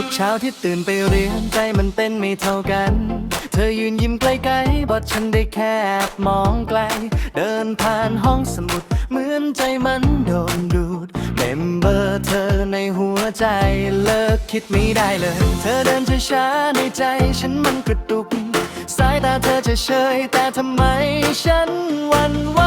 ทุกเช้าที่ตื่นไปเรียนใจมันเต้นไม่เท่ากัน เธอยืนยิ้มไกลๆบอดฉันได้แค่แอบมองไกล เดินผ่านห้องสมุด เหมือนใจมันโดนดูดเมมเบอร์เธอในหัวใจเลิกคิดไม่ได้เลย เธอเดินช้าๆในใจฉันมันกระตุก สายตาเธอจะเฉยแต่ทำไมฉันหวันไหว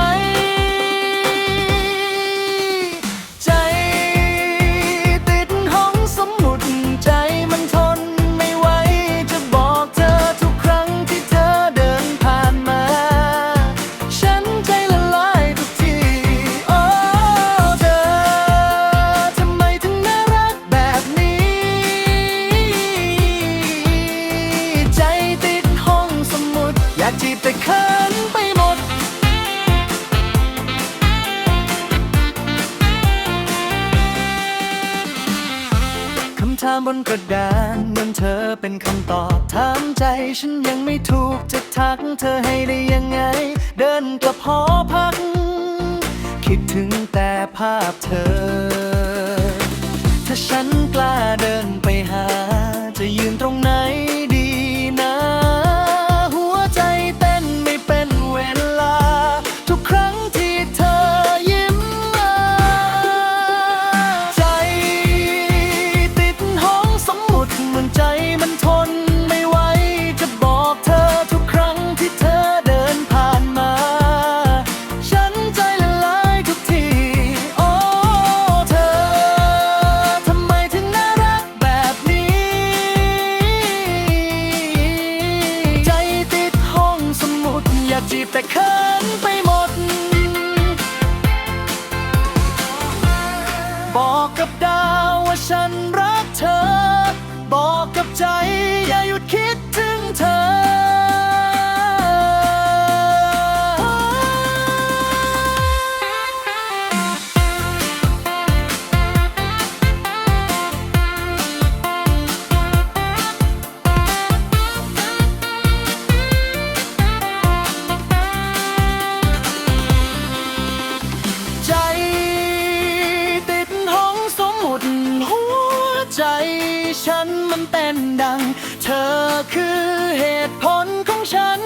ถามบนกระดานนั้นเธอเป็นคำตอบถามใจฉันยังไม่ถูกจะทักเธอให้ได้ยังไง เดินกลับหอพัก คิดถึงแต่ภาพเธอ ถ้าฉันกล้าเดินไปหา จะยืนตรงไหน นไปหมด บอกกับดาวว่าฉันรักเธอ บอกกับใจอย่าหยุด มันเต้นดัง เธอคือเหตุผลของฉัน